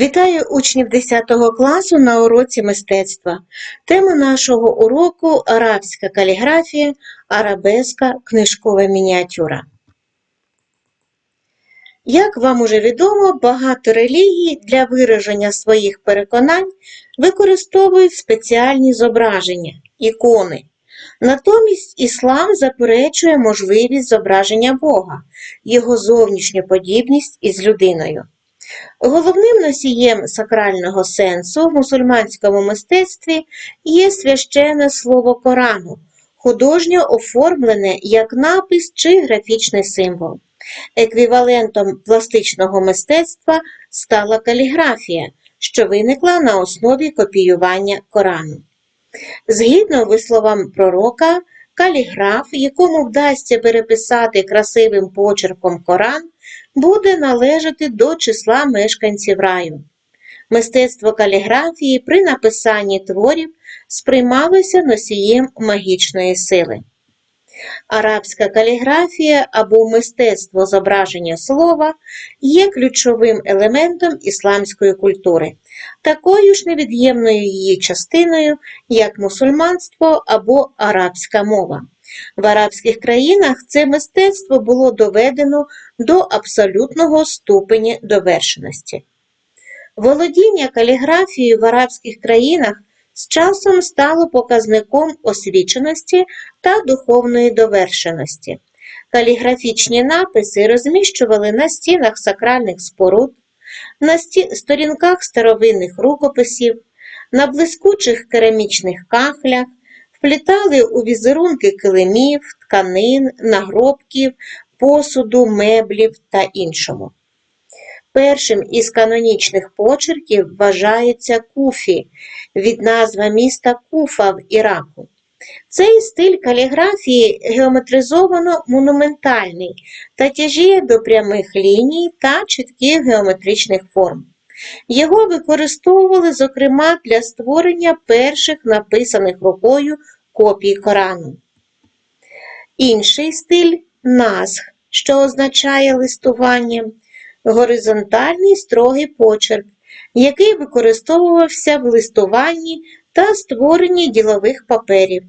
Вітаю учнів 10 класу на уроці мистецтва. Тема нашого уроку арабська каліграфія, арабеска, книжкова мініатюра. Як вам уже відомо, багато релігій для вираження своїх переконань використовують спеціальні зображення, ікони. Натомість іслам заперечує можливість зображення Бога, його зовнішню подібність із людиною. Головним носієм сакрального сенсу в мусульманському мистецтві є священне слово Корану, художньо оформлене як напис чи графічний символ. Еквівалентом пластичного мистецтва стала каліграфія, що виникла на основі копіювання Корану. Згідно висловам пророка, каліграф, якому вдасться переписати красивим почерком Коран, буде належати до числа мешканців раю. Мистецтво каліграфії при написанні творів сприймалося носієм магічної сили. Арабська каліграфія або мистецтво зображення слова є ключовим елементом ісламської культури, такою ж невід'ємною її частиною, як мусульманство або арабська мова. В арабських країнах це мистецтво було доведено до абсолютного ступеня довершеності. Володіння каліграфією в арабських країнах з часом стало показником освіченості та духовної довершеності. Каліграфічні написи розміщували на стінах сакральних споруд, на сторінках старовинних рукописів, на блискучих керамічних кахлях, вплітали у візерунки килимів, тканин, нагробків, посуду, меблів та іншому. Першим із канонічних почерків вважається Куфі від назви міста Куфа в Іраку. Цей стиль каліграфії геометризовано монументальний та тяжіє до прямих ліній та чітких геометричних форм. Його використовували, зокрема, для створення перших написаних рукою копій Корану. Інший стиль насх, що означає листування, горизонтальний строгий почерк, який використовувався в листуванні та створенні ділових паперів,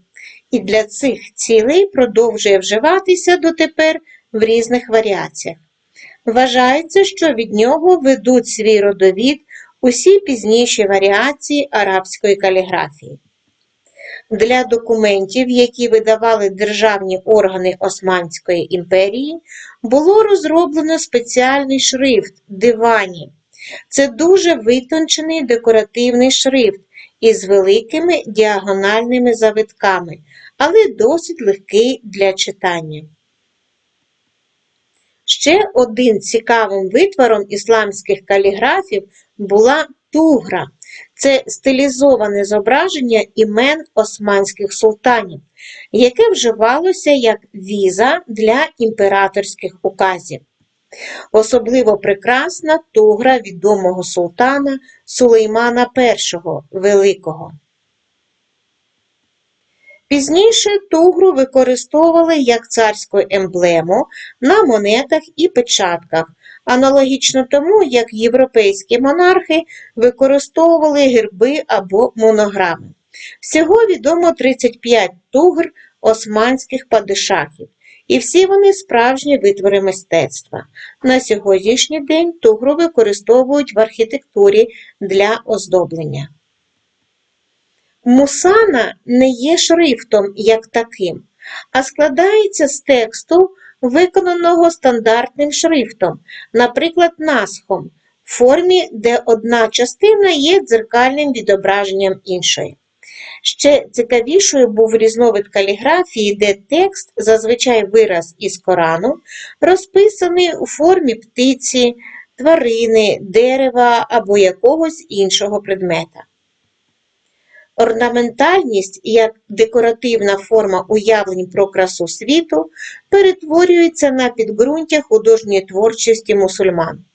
і для цих цілей продовжує вживатися дотепер в різних варіаціях. Вважається, що від нього ведуть свій родовід усі пізніші варіації арабської каліграфії. Для документів, які видавали державні органи Османської імперії, було розроблено спеціальний шрифт дивані. Це дуже витончений декоративний шрифт із великими діагональними завитками, але досить легкий для читання. Ще один цікавим витвором ісламських каліграфів була тугра. Це стилізоване зображення імен османських султанів, яке вживалося як віза для імператорських указів. Особливо прекрасна тугра відомого султана Сулеймана І Великого. Пізніше тугру використовували як царську емблему на монетах і печатках, аналогічно тому, як європейські монархи використовували герби або монограми. Всього відомо 35 тугр османських падишахів, і всі вони справжні витвори мистецтва. На сьогоднішній день тугру використовують в архітектурі для оздоблення. Мусана не є шрифтом як таким, а складається з тексту, виконаного стандартним шрифтом, наприклад, насхом, в формі, де одна частина є дзеркальним відображенням іншої. Ще цікавішою був різновид каліграфії, де текст, зазвичай вираз із Корану, розписаний у формі птиці, тварини, дерева або якогось іншого предмета. Орнаментальність як декоративна форма уявлень про красу світу перетворюється на підґрунтя художньої творчості мусульман.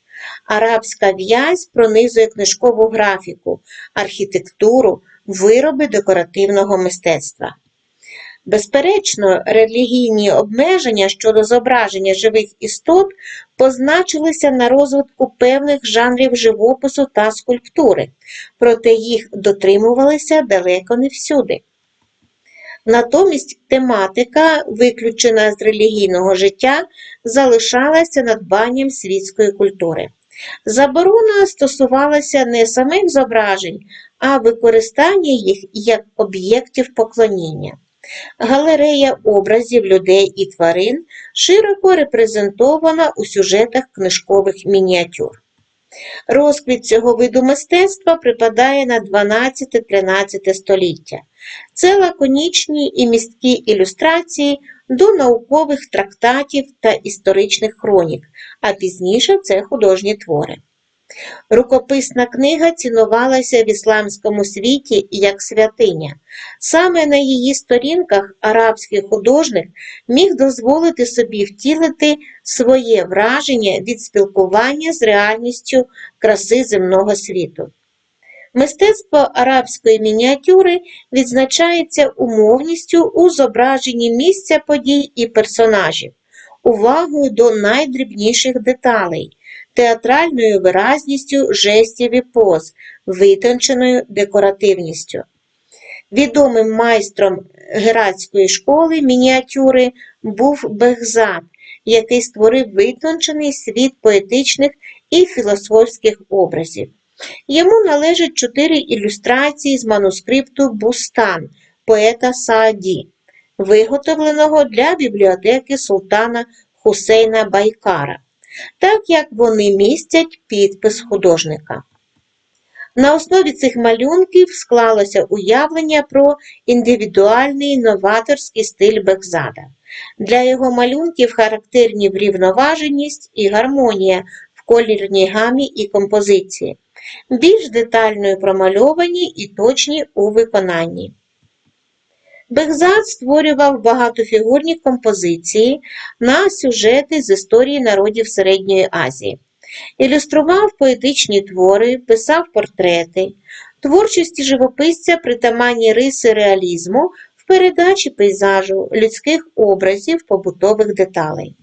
Арабська в'язь пронизує книжкову графіку, архітектуру, вироби декоративного мистецтва. Безперечно, релігійні обмеження щодо зображення живих істот позначилися на розвитку певних жанрів живопису та скульптури, проте їх дотримувалися далеко не всюди. Натомість тематика, виключена з релігійного життя, залишалася надбанням світської культури. Заборона стосувалася не самих зображень, а використання їх як об'єктів поклоніння. Галерея образів людей і тварин широко репрезентована у сюжетах книжкових мініатюр. Розквіт цього виду мистецтва припадає на 12-13 століття. Це лаконічні і місткі ілюстрації до наукових трактатів та історичних хронік, а пізніше це художні твори. Рукописна книга цінувалася в ісламському світі як святиня. Саме на її сторінках арабський художник міг дозволити собі втілити своє враження від спілкування з реальністю краси земного світу. Мистецтво арабської мініатюри відзначається умовністю у зображенні місця подій і персонажів, увагою до найдрібніших деталей, театральною виразністю жестів і поз, витонченою декоративністю. Відомим майстром гератської школи мініатюри був Бехзад, який створив витончений світ поетичних і філософських образів. Йому належать чотири ілюстрації з манускрипту Бустан поета Сааді, виготовленого для бібліотеки султана Хусейна Байкара, так як вони містять підпис художника. На основі цих малюнків склалося уявлення про індивідуальний новаторський стиль Бекзада. Для його малюнків характерні врівноваженість і гармонія в колірній гамі і композиції, більш детально промальовані і точні у виконанні. Бекзад створював багатофігурні композиції на сюжети з історії народів Середньої Азії. Ілюстрував поетичні твори, писав портрети, творчості живописця притаманні риси реалізму в передачі пейзажу, людських образів, побутових деталей.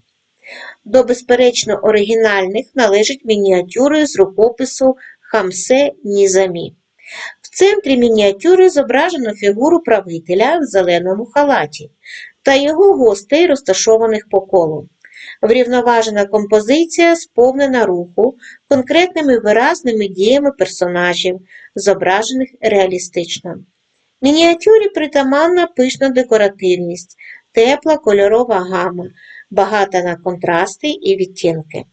До безперечно оригінальних належать мініатюри з рукопису Хамсе Нізамі. В центрі мініатюри зображено фігуру правителя в зеленому халаті та його гостей, розташованих по колу. Врівноважена композиція сповнена руху конкретними виразними діями персонажів, зображених реалістично. Мініатюрі притаманна пишна декоративність, тепла кольорова гама, багата на контрасти і відтінки.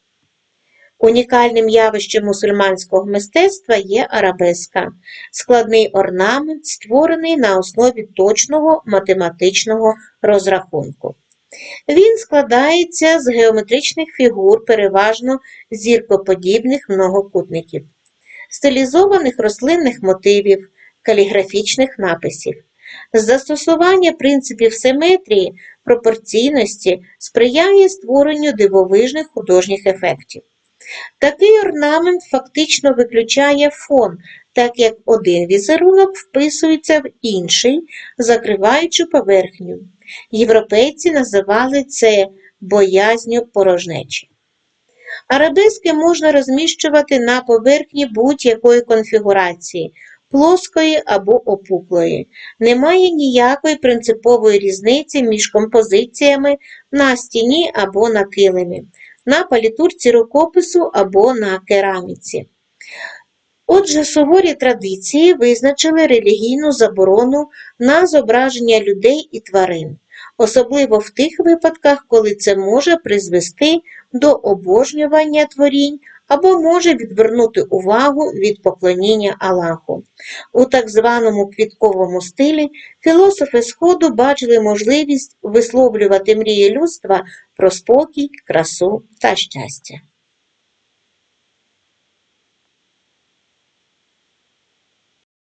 Унікальним явищем мусульманського мистецтва є арабеска, складний орнамент, створений на основі точного математичного розрахунку. Він складається з геометричних фігур, переважно зіркоподібних многокутників, стилізованих рослинних мотивів, каліграфічних написів. Застосування принципів симетрії, пропорційності сприяє створенню дивовижних художніх ефектів. Такий орнамент фактично виключає фон, так як один візерунок вписується в інший, закриваючи поверхню. Європейці називали це боязню порожнечі. Арабески можна розміщувати на поверхні будь-якої конфігурації, плоскої або опуклої. Немає ніякої принципової різниці між композиціями на стіні або на килимі, на палітурці рукопису або на кераміці. Отже, суворі традиції визначили релігійну заборону на зображення людей і тварин, особливо в тих випадках, коли це може призвести до обожнювання творінь або може відвернути увагу від поклоніння Аллаху. У так званому квітковому стилі філософи Сходу бачили можливість висловлювати мрії людства про спокій, красу та щастя.